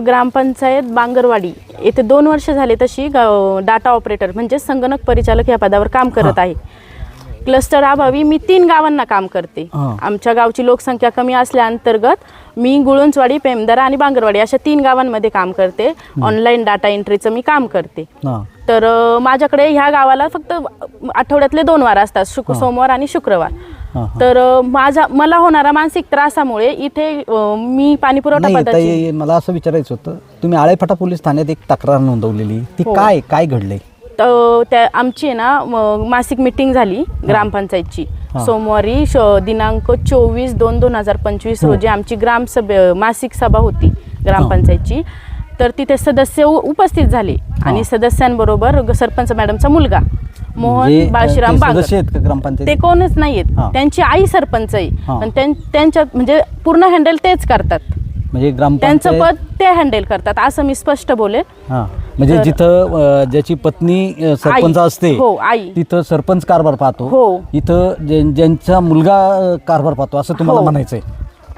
ग्रामपंचायत बांगरवाडी. येथे दोन वर्ष झाले तशी डाटा ऑपरेटर म्हणजे संगणक परिचालक या पदावर काम करत आहे. क्लस्टर अभावी मी तीन गावांना काम करते. आमच्या गावची लोकसंख्या कमी असल्याअंतर्गत मी गुळुंचवाडी पेमदरा आणि बांगरवाडी अशा तीन गावांमध्ये काम करते. ऑनलाईन डाटा एंट्रीचं मी काम करते. तर माझ्याकडे ह्या गावाला फक्त आठवड्यातले दोन वार असतात शुक सोमवार आणि शुक्रवार. हां, हां. तर माझा मला होणारा मानसिक त्रासामुळे इथे मी पाणी पुरवठा मला असं विचारायचं होतं तुम्ही आळेफाटा पोलीस ठाण्यात एक तक्रार नोंदवलेली ती हो. काय काय घडलंय? तर त्या आमची आहे ना मासिक मिटिंग झाली ग्रामपंचायतची. हां. सोमवारी दिनांक चोवीस दोन दोन हजार पंचवीस रोजी आमची ग्रामसभे मासिक सभा होती ग्रामपंचायतची. तर तिथे सदस्य उपस्थित झाले. आणि सदस्यांबरोबर सरपंच मॅडमचा मुलगा मोहन बाळशीराम ते कोणच नाहीयेत. त्यांची आई सरपंच आहे. हां. पण त्यां- त्यांच्यात म्हणजे पूर्ण हँडल तेच करतात. म्हणजे त्यांचं पद ते हँडल करतात असं मी स्पष्ट बोलेल हां. म्हणजे जिथं ज्याची पत्नी सरपंच. असते हो आई. तिथं सरपंच कारभार पाहतो. हो. इथं ज्या- ज्यांचा मुलगा कारभार पाहतो असं तुम्हाला हो. म्हणायचंय.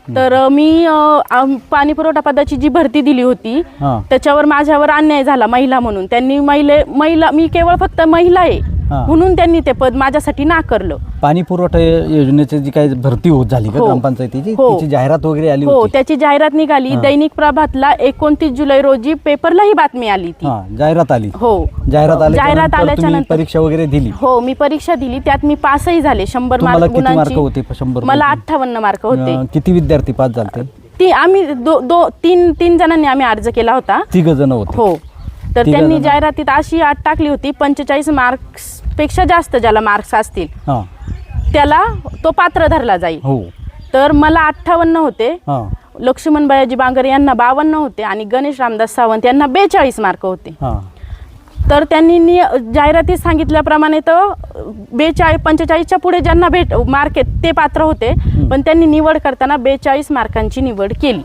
तर मी आम- पाणी पुरवठा पदाची जी भरती दिली होती हां. त्याच्यावर माझ्यावर अन्याय झाला महिला म्हणून. त्यांनी महिले महिला मी केवळ फक्त महिला आहे. हां. म्हणून त्यांनी ते पद माझ्यासाठी नाकारलं. पाणी पुरवठा योजनेची जी काही भरती होत झाली का हो. ग्रामपंचायतीची? हो. तिची जाहिरात वगैरे आली हो होती. त्याची जाहिरात निघाली. हां. दैनिक प्रभातला एकोणतीस जुलै रोजी पेपरला ही बातमी आली ती. हा जाहिरात आली. हो. जाहिरात जाहिरात आल्याच्या तुम्ही नंतर परीक्षा वगैरे दिली. हो मी परीक्षा दिली. त्यात मी पासही झाले. शंभर तुम्हाला मार्क किती मार्क गुणांची. होते? शंभर मला पैकी? अठ्ठावन्न मार्क होते. अं, किती विद्यार्थी पास झाले ती आम्ही दो दो तीन तीन जणांनी आम्ही अर्ज केला होता. तिघ जण होते. हो. तर त्यांनी. जाहिरातीत अशी अट टाकली होती पंचेचाळीस मार्क्सपेक्षा जास्त ज्याला मार्क्स असतील हा. त्याला तो पात्र धरला जाईल. हो. तर मला अठ्ठावन्न होते. हा. लक्ष्मण बयाजी बांगर यांना बावन्न होते आणि गणेश रामदास सावंत यांना बेचाळीस मार्क होते. हा. तर त्यांनी नि जाहिरातीत सांगितल्याप्रमाणे तर बेचाळीस पंचेचाळीसच्या पुढे ज्यांना भेट मार्क आहेत ते पात्र होते. पण त्यांनी निवड करताना बेचाळीस मार्कांची निवड केली.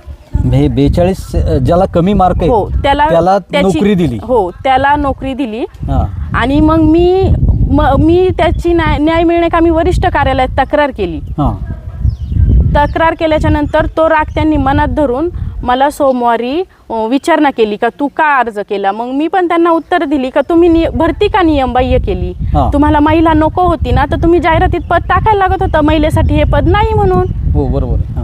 हे बेचाळीस ज्याला कमी मार्क हो त्याला त्याला त्याची- नोकरी दिली. हो त्याला नोकरी दिली. हा. आणि मग मी म- मी त्याची न्याय न्याय मिळणे का मी वरिष्ठ कार्यालयात तक्रार केली. हा. तक्रार केल्याच्यानंतर तो राग त्यांनी मनात धरून मला सोमवारी अ, विचारणा केली का तू का अर्ज केला? मग मी पण त्यांना उत्तर दिली का तुम्ही नि भरती का नियमबाह्य केली? हा. तुम्हाला महिला नको होती ना तर तुम्ही जाहिरातीत पद टाकायला लागत होतं महिलेसाठी हे पद नाही म्हणून. हो बरोबर आहे.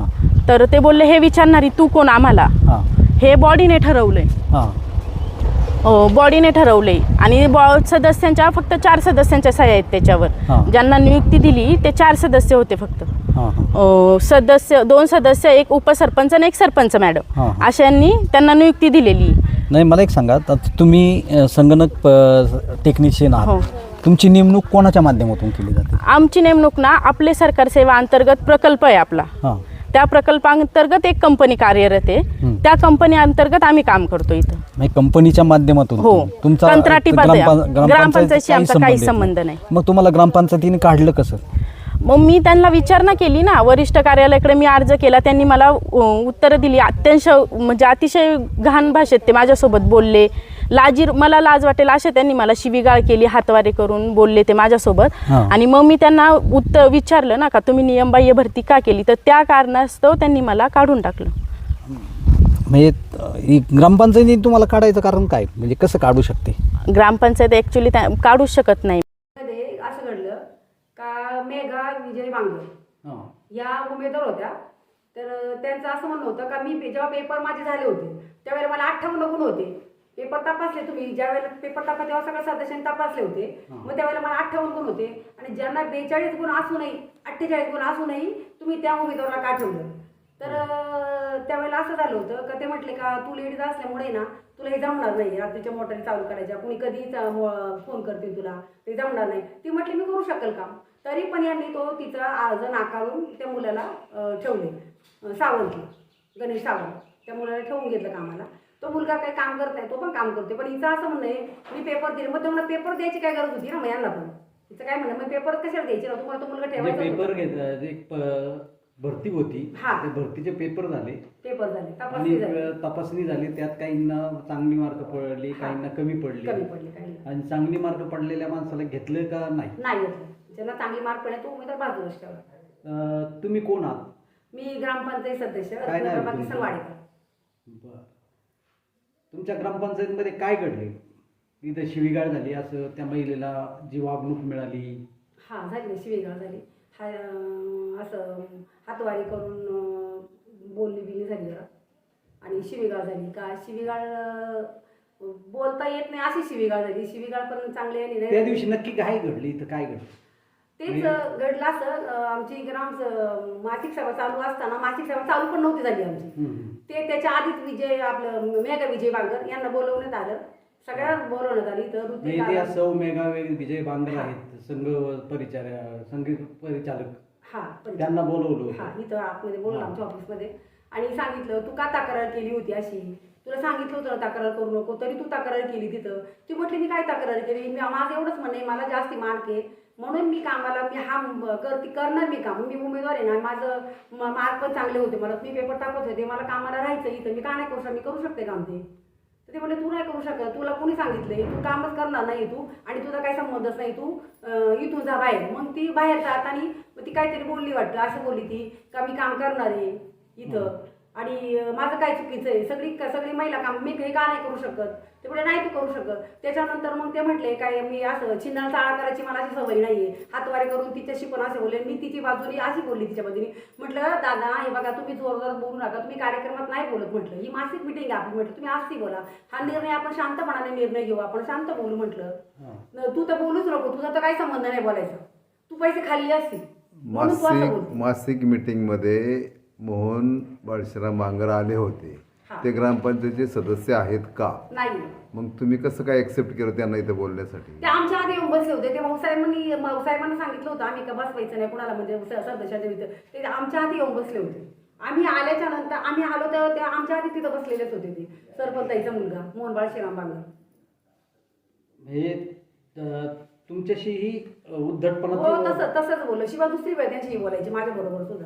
तर ते बोलले हे विचारणारी तू कोण आम्हाला? हा. हे बॉडीने ठरवलंय. हा. बॉडीने ठरवले आणि बॉ सदस्यांच्या फक्त चार सदस्यांच्या सह्या आहेत त्याच्यावर. ज्यांना नियुक्ती दिली ते चार सदस्य होते फक्त. हा हा. अ, सदस्य दोन सदस्य एक उपसरपंच आणि एक सरपंच मॅडम. हा. अशांनी त्यांना नियुक्ती दिलेली. नाही मला एक सांगा आता तुम्ही अ, संगणक टेक्निशियन हो. आहात तुमची नेमणूक कोणाच्या माध्यमातून केली जाते? आमची नेमणूक ना आपले सरकार सेवा अंतर्गत प्रकल्प आहे आपला. हा. त्या प्रकल्पांतर्गत एक कंपनी कार्यरत आहे. त्या कंपनी अंतर्गत आम्ही काम करतो इथं. म्हणजे कंपनीच्या माध्यमातून. हो. तुमचा कंत्राटी ग्रामपंचायतशी आमचा काही येत संबंध नाही. मग तुम्हाला ग्रामपंचायतीने काढलं कसं? मग मी त्यांना विचारणा केली ना. वरिष्ठ कार्यालयाकडे मी अर्ज केला. त्यांनी मला उत्तरं दिली. अत्यंश म्हणजे अतिशय घाण भाषेत ते माझ्यासोबत बोलले. लाजीर मला लाज वाटेल असे त्यांनी मला शिवीगाळ केली हातवारे करून बोलले ते माझ्यासोबत. आणि मग मी त्यांना उत्तर विचारलं ना का तुम्ही नियमबाह्य भरती का केली? तर त्या कारणास्तव त्यांनी मला काढून टाकलं. म्हणजे ग्रामपंचायतीने तुम्हाला काढायचं कारण काय? म्हणजे कसं काढू शकते? ग्रामपंचायत ॲक्च्युली त्या काढूच शकत नाही. असं घडलं का मेघा विजय बांगर या उमेदवार होत्या. तर त्यांचं असं म्हणणं होतं का मी जेव्हा पेपर माझे झाले होते त्यावेळेला मला अठ्ठावन्न गुण होते. पेपर तपासले तुम्ही ज्या वेळेला पेपर तपास तेव्हा सगळ्या सदस्यांनी तपासले होते. मग त्यावेळेला मला अठ्ठावन्न गुण होते. आणि ज्यांना बेचाळीस गुण असूनही अठ्ठेचाळीस गुण असूनही तुम्ही त्या उमेदवाराला का ठेवलं? तर अं, त्यावेळेला असं झालं होतं का ते म्हटले का तू लेडीज असल्यामुळे ना तुला हे जमणार नाही रात्रीच्या मोटारी चालू करायच्या कुणी कधीही चा- मो- फोन करतील तुला ते जमणार नाही. ती म्हटली मी करू शकेल काम तरी पण यांनी तो तिचा अर्ज नाकारून त्या मुलाला अं, ठेवले. अं, सावंतला गणेश सावंत त्या मुलाला ठेवून घेतलं कामाला. तो मुलगा काही काम करत नाही तो पण काम करते पण हिचं असं म्हणणं आहे मी पेपर दिले. मग तुम्हाला पेपर द्यायची काय गरज होती ना मग यांना पण? तिचं काय म्हणणं मग पेपर कशाला द्यायचे ना? तुम्हाला तो मुलगा ठेवायचा होता. पेपर घेत जे प- भरती होती हा. त्या भरतीचे पेपर झाले. पेपर झाले. आणि तपासणी झाली. तपासणी झाली. त्यात काहींना चांगली मार्क पडली काहींना कमी पडली. कमी पडले काही आणि चांगली मार्क पडलेल्या माणसाला घेतलं का नाही? नाही घेतलं. ज्यांना चांगली मार्क पडले तो उमेदवार ठेवला अ, तुम्ही कोण आहात? मी ग्रामपंचायत सदस्य काय नाव आहे रत्नागिरी तुमचं? संगवाडेकर. बरं. तुमच्या ग्रामपंचायतीमध्ये काय घडले इथं शिवीगाळ झाली असं त्या महिलेला जी वागणूक मिळाली. हा झाली ना शिवेगाळ झाली. हा अं, असं हातवारी करून अं, बोलणी बिलणी झाली जरा. आणि शिवीगाळ झाली. का शिवीगाळ अं, बोलता येत नाही अशी शिवीगाळ झाली. शिवीगाळ पण चांगली आणि नाही त्या दिवशी नक्की काय घडली? इथं काय घडलं? तेच अं, घडलं असं अं, आमची ग्राम अं, मासिक सभा चालू असताना मासिक सभा चालू पण नव्हती झाली आमची. हम्म. ते त्याच्या आधीच विजय आपलं मेघा विजय बांगर यांना बोलवण्यात आलं. सगळ्यांना बोलवण्यात आलं इथं. ऋतिक ते आलं. सौ मेघा विजय बांगर आहेत संघ परिचार संगीत परिचालक. हा पण त्यांना बोलवलं हा होतं इथं आतमध्ये बोललो हा. आमच्या ऑफिसमध्ये. आणि सांगितलं तू का तक्रार केली होती अशी? तुला सांगितलं होतं ना तक्रार करू नको तरी तू तक्रार केली तिथं. ती म्हटली मी काय तक्रार केली? मी माझं एवढंच म्हणणे मला जास्ती मार्क आहे. म्हणून मी कामाला मी हा म- करते करणार मी काम. मी उमेदवार आहे ना माझं मार्क पण चांगले होते. मला मी पेपर टाकत होते. मला कामाला राहायचं इथं. मी का नाही करू शकत मी करू शकते काम ते? तर ते म्हणले तू नाही करू शकत. तुला कोणी सांगितलंय? तू कामच करणार नाही तू आणि तुझा काही संबंधच नाही तू. इथून जा बाहेर. मग ती बाहेर जात आणि ती काहीतरी बोलली वाटतं. असं बोलली ती का मी काम करणार आहे इथं? आणि माझं काय चुकीचं आहे? सगळी सगळी महिला काम मी हे का नाही करू शकत? ते म्हणजे नाही तू करू शकत. त्याच्यानंतर मग ते म्हटले काय मी असं छिन्नल चाळा करायची मला अशी सवय नाहीये. हातवारे करून तिच्याशी पण असे बोलले मी तिची बाजूनी अशी बोलली तिच्या बाजूनी. म्हटलं दादा हे बघा तुम्ही जोर जोरात बोलू नका. तुम्ही कार्यक्रमात नाही बोलत म्हटलं. ही मासिक मिटिंग आहे आपली म्हटलं. तुम्ही आजची बोला. हा निर्णय आपण शांतपणाने निर्णय घेऊ. आपण शांत बोलू म्हटलं. तू तर बोलूच नको. तुझा तर काही संबंध नाही बोलायचा. तू पैसे खाल्ली असतील. मासिक मासिक मीटिंगमध्ये मोहन बाळशीराम बांगर आले होते. हा. ते ग्रामपंचायतीचे सदस्य आहेत का? नाही. मग तुम्ही कसं काय ऍक्सेप्ट केलं त्यांना इथं बोलण्यासाठी? ते आमच्या आधी येऊन बसले होते. ते भाऊसाहेबांनी भाऊसाहेबांना सांगितलं होतं आम्ही का बसवायचं नाही कुणाला म्हणजे सदस्याच्या इथं ते आमच्या आधी येऊन बसले होते. आम्ही आल्याच्यानंतर आम्ही आलो तेव्हा ते आमच्या आधी तिथं बसलेलेच होते ते. सरपंचाईचा मुलगा मोहनबाळ श्रीराम बांगर हे तुमच्याशी ही हो उद्धटपणा तसं तसंच बोललो. शिवाय दुसरी वेळ त्यांची बोलायची. माझ्या बरोबर सुद्धा.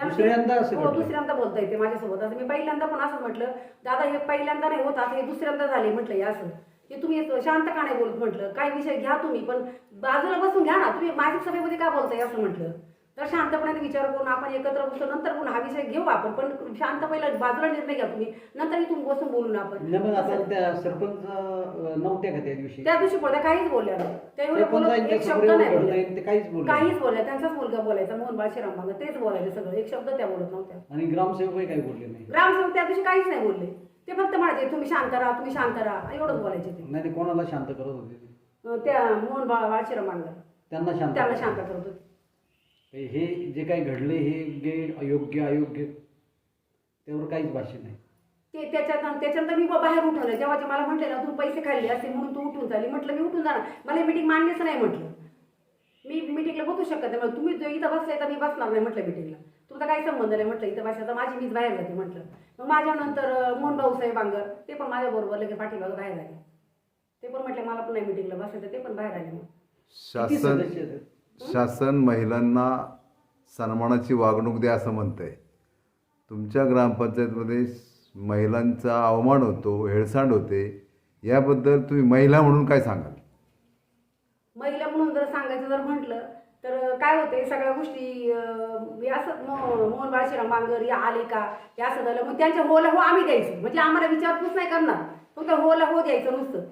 दुसऱ्यांदा असं हो घडलं? दुसऱ्यांदा बोलता येते माझ्यासोबत. असं मी पहिल्यांदा पण असं म्हटलं दादा हे पहिल्यांदा नाही होत असं हे दुसऱ्यांदा झाले म्हटलं हे असं. हे तुम्ही शांत का नाही बोलत म्हटलं काही विषय घ्या तुम्ही पण बाजूला बसून घ्या ना तुम्ही मासिक सभेमध्ये का बोलताय? असं म्हटलं. तर शांतपणे विचार करून आपण एकत्र बसतो नंतर पुन्हा हा विषय घेऊ आपण. पण शांत पहिला बाजूला निर्णय घ्या तुम्ही. नंतर इथून बसून बोलू ना आपण. नाही, पण आता त्या सरपंच अं, नव्हत्या का त्या दिवशी? त्या दिवशी बोलल्या काहीच बोलल्या नाही. त्या एवढं बोलत सरपंचांच्या एक समोर शब्द एवढं नाही घडलंय, बोलल्या. ते काहीच बोलले नाही. काहीच बोलल्या. त्यांचाच मुलगा बोलायचा मोहन बाळशीराम बांगर तेच बोलायचे सगळं. एक शब्द त्या बोलत नव्हत्या. आणि ग्रामसेवकही काही बोलले नाही. ग्रामसेवक त्या दिवशी काहीच नाही बोलले. ते फक्त म्हणायचे तुम्ही शांत राहा तुम्ही शांत राहा. एवढंच बोलायचे ते. नाही ते कोणाला शांत करत होते ते? अं, त्या मोहन बा बाळशीराम बांगर त्यांना शांत त्याला करत शांत होते. करत होते. हे जे काही घडले हे गे अयोग्य अयोग्य त्यावर काहीच भाष्य नाही. ते त्याच्यात त्याच्यानंतर मी बाहेर उठवलं. जेव्हा ते मला म्हटले ना तू पैसे खाल्ले असे म्हणून तू उठून झाली म्हटलं मी उठून जाणार. मला मीटिंग मान्यच नाही म्हटलं. मी मिटिंगला बसू शकत नाही. तुम्ही इथं बसले तर मी बसणार नाही म्हटलं मिटिंगला तुमचा काही संबंध नाही म्हटलं. इथं बसायचा. माझी मीच बाहेर जाते म्हटलं. मग माझ्यानंतर मोहन भाऊसाहेब बांगर ते पण माझ्या बरोबर लगेच पाठीमागं बाहेर आले. ते पण म्हटले मला पण नाही मिटिंगला बसायचं. ते पण बाहेर आले मग. शासन? शासन महिलांना सन्मानाची वागणूक द्या असं म्हणतंय. तुमच्या ग्रामपंचायतमध्ये महिलांचा अवमान होतो हेळसांड होते याबद्दल तुम्ही महिला म्हणून काय सांगाल? महिला म्हणून जर सांगायचं जर म्हटलं तर काय होते सगळ्या गोष्टी अं, असं मो- मोहन बाळशीराम बांगर या आले का हे असं झालं मग त्यांच्या होला हो आम्ही द्यायचं. म्हणजे आम्हाला विचारपूस नाही करणार. फक्त होला हो द्यायचं नुसतं.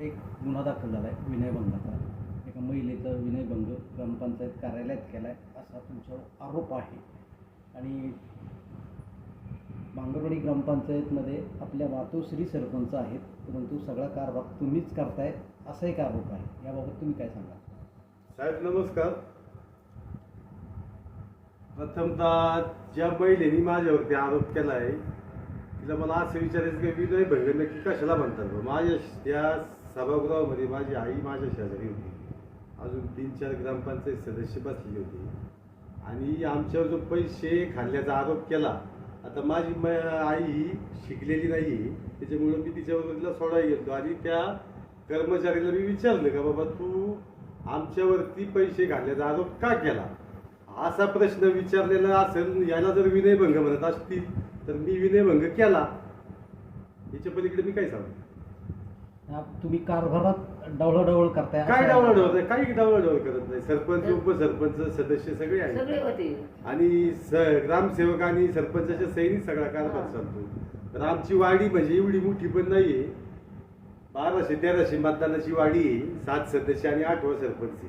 एक गुन्हा दाखल झाला आहे महिलेचा विनयभंग ग्रामपंचायत कार्यालयात केला आहे असा तुमच्यावर आरोप आहे. आणि बांगरवाडी ग्रामपंचायतमध्ये आपल्या मातोश्री सरपंच आहेत परंतु सगळा कारभार तुम्हीच करताय असा एक आरोप आहे. याबाबत तुम्ही काय सांगा साहेब नमस्कार. प्रथमतः ज्या महिलेने माझ्यावरती आरोप केला आहे तिला मला असं विचारायचं की विनय भंग नक्की कशाला म्हणतात माझ्या त्या सभागृहामध्ये माझी आई माझ्या शेजारी होती. अजून तीन चार ग्रामपंचायत सदस्य बसलेले होते. आणि आमच्यावर जो पैसे खाल्ल्याचा आरोप केला आता माझी म आई ही शिकलेली नाही त्याच्यामुळं मी तिच्यावर तिला सोडायला गेलो आणि त्या कर्मचारीला मी विचारलं का बाबा तू आमच्यावरती पैसे घालण्याचा आरोप का केला? असा प्रश्न विचारलेला असेल याला जर विनयभंग म्हणत असतील तर मी विनयभंग केला. याच्या पलीकडे मी काय सांगू? तुम्ही कारभारात डवळडवळ करताय काय असं- काही डावळाडवळ करत नाही. सरपंच उपसरपंच सदस्य सगळे आहेत. सगळे होते. आणि स ग्रामसेवक आणि सरपंचाच्या सैनी सगळा कारभार चालतो तर आमची वाडी म्हणजे एवढी मोठी पण नाहीये. बाराशे तेराशे मतदानाची वाडी आहे. सात सदस्य आणि आठवा सरपंच आहे.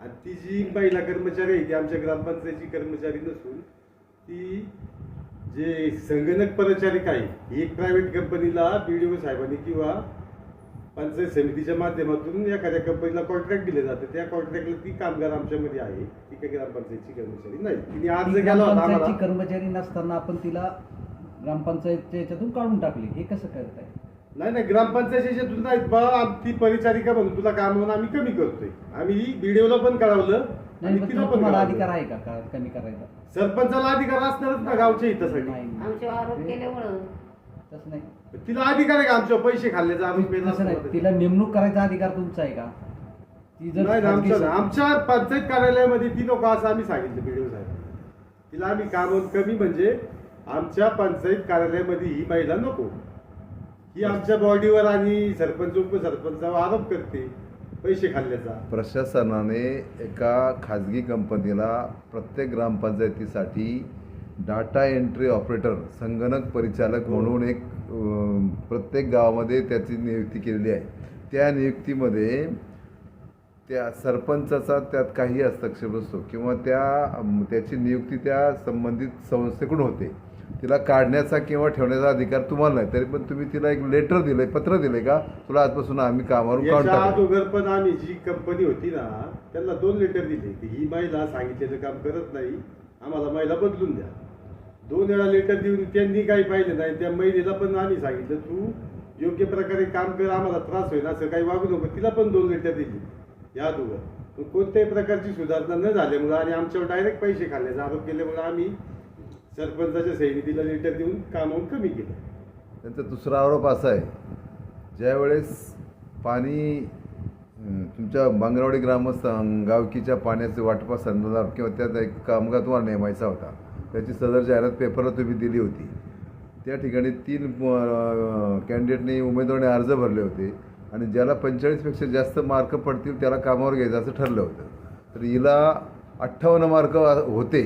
आणि ती जी महिला कर्मचारी आहे ती आमच्या ग्रामपंचायतची कर्मचारी नसून ती जे संगणक परिचारिका आहे ही एक प्रायव्हेट कंपनीला बीडीओ साहेबांनी किंवा पंचायत समितीच्या माध्यमातून एखाद्या कंपनीला कॉन्ट्रॅक्ट दिले जाते त्या कॉन्ट्रॅक्टला ती कामगार आमच्यामध्ये आहे. ती काही ग्रामपंचायतची कर्मचारी नाही. तिने अर्ज ती केला होता ग्रामपंचायतची आम्हाला. कर्मचारी नसताना आपण तिला ग्रामपंचायतच्या याच्यातून काढून टाकली. हे कसं करताय? नाही नाही ग्रामपंचायतीच्या याच्यातून नाहीत बा आम- ती परिचारिका म्हणून तुला काम म्हणून आम्ही कमी करतोय. आम्ही बीडीओला पण कळवलं नाही आणि तिला पण तुम्हाला कळवलं. अधिकार आहे का? का कमी करायचा? सरपंचाला अधिकार असणारच ना गावच्या हितासाठी नाही आमचे आरोप केल्यामुळं तसं नाही. तिला अधिकार आहे का आमच्या पैसे खाल्ल्याचा आम्ही नाही. तिला नेमणूक करायचा अधिकार तुमचा आहे का? ती जर नाही खाजगी आमच्या पंचायत कार्यालयामध्ये ती लोक असं आम्ही सांगितलं बीडीओ साहेब. तिला आम्ही काम कमी म्हणजे आमच्या पंचायत कार्यालयामध्ये ही महिला नको. ही आमच्या बॉडीवर आणि सरपंच उपसरपंचावर आरोप करते. पैसे खाल्ल्याचा प्रशासनाने एका खाजगी कंपनीला प्रत्येक ग्रामपंचायतीसाठी डाटा एंट्री ऑपरेटर संगणक परिचालक म्हणून एक प्रत्येक गावामध्ये त्याची नियुक्ती केलेली आहे. त्या नियुक्तीमध्ये त्या सरपंचाचा त्यात काही हस्तक्षेप असतो किंवा त्या त्याची नियुक्ती त्या संबंधित संस्थेकडून होते. तिला काढण्याचा किंवा ठेवण्याचा अधिकार तुम्हाला नाही तरी पण तुम्ही तिला एक लेटर दिलंय पत्र दिलंय का? तुला आजपासून आम्ही कामावरून काढून पण आम्ही जी कंपनी होती ना त्यांना दोन लेटर दिले. की ही महिला सांगितलेलं काम करत नाही. आम्हाला महिला बदलून द्या. दोन वेळा लेटर देऊन त्यांनी काही पाहिलं नाही त्या महिलेला पण आम्ही सांगितलं तू योग्य प्रकारे काम कर आम्हाला त्रास होईल असं काही वागू नको. तिला पण दोन लेटर दिली या दोघं पण कोणत्याही प्रकारची सुधारणा न झाल्यामुळं आणि आमच्यावर डायरेक्ट पैसे खाल्ल्याचा आरोप केल्यामुळं आम्ही सरपंचाच्या सैनी तिला लेटर देऊन कामावून कमी केलं. त्यांचा दुसरा आरोप असा आहे ज्यावेळेस पाणी तुमच्या बांगरवाडी ग्रामस्थ गावकीच्या पाण्याचे वाटपा संदर्भात किंवा त्यात एक कामगार तुम्हाला नेमायचा होता. त्याची सदर जाहिरात पेपरला तुम्ही दिली होती. त्या ठिकाणी तीन कॅन्डिडेटने उमेदवाराने अर्ज भरले होते आणि ज्याला पंचेचाळीसपेक्षा जास्त मार्क पडतील त्याला कामावर घ्यायचं असं ठरलं होतं. तर हिला अठ्ठावन्न मार्क होते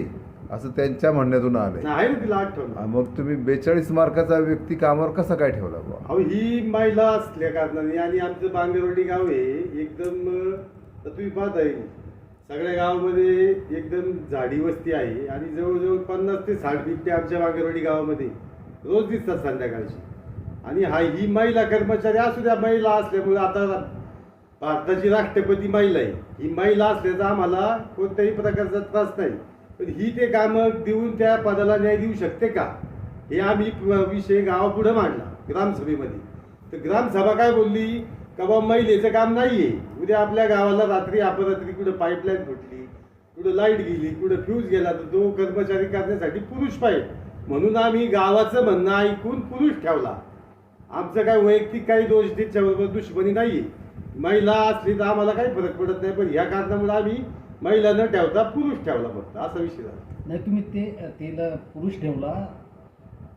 असं त्यांच्या म्हणण्यातून आलं आहे मग तुम्ही बेचाळीस मार्काचा व्यक्ती कामावर कसा काय ठेवला अहो ही महिला असल्या कारणाने आणि आमचं बांगरवाडी गाव आहे एकदम तुम्ही पाहताय सगळ्या गावामध्ये एकदम झाडी वस्ती आहे आणि जवळजवळ पन्नास ते साठ बिबटे आमच्या वागरवाडी गावामध्ये रोज दिसतात संध्याकाळची. आणि हा ही महिला कर्मचारी असू द्या महिला असल्यामुळे आता भारताची राष्ट्रपती महिला आहे. ही महिला असल्याचा आम्हाला कोणत्याही प्रकारचा त्रास नाही. पण ही ते कामं देऊन त्या पदाला न्याय देऊ शकते का? हे आम्ही विषय गावापुढं मांडला ग्रामसभेमध्ये. तर ग्रामसभा काय बोलली? का बाबा महिलेचं काम नाहीये. उद्या आपल्या गावाला रात्री अपरात्री कुठं पाईपलाईन फुटली कुठं लाइट गेली कुठं फ्यूज गेला तर तो कर्मचारी करण्यासाठी पुरुष पाहिजे. म्हणून आम्ही गावाचं म्हणणं ऐकून पुरुष ठेवला. आमचं काय वैयक्तिक काही दोष त्याच्याबरोबर दुश्मनी नाही महिला असली तर आम्हाला काही फरक पडत नाही पण ह्या कारणामुळे आम्ही महिला न ठेवता पुरुष ठेवला फक्त. असा विषय झाला. नाही तुम्ही ते तिला पुरुष ठेवला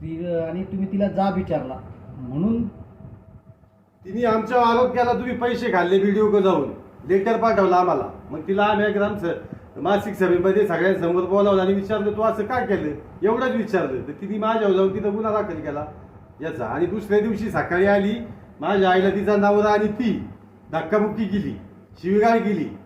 ती आणि तुम्ही तिला जा विचारला. म्हणून तिने आमच्या आरोप केला तुम्ही पैसे खाल्ले व्हिडिओ जाऊन. लेटर पाठवला आम्हाला. मग तिला आम्ही ग्राम मासिक सभेमध्ये सगळ्यांसमोर बोलावलं आणि विचारलं तू असं काय केलं? एवढंच विचारलं. तर तिने माझ्यावर जाऊन तिथं गुन्हा दाखल केला. याचा. आणि दुसऱ्या दिवशी सकाळी आली. माझ्या आईला तिचा नवरा आणि ती धक्काबुक्की केली. शिवीगाळ केली.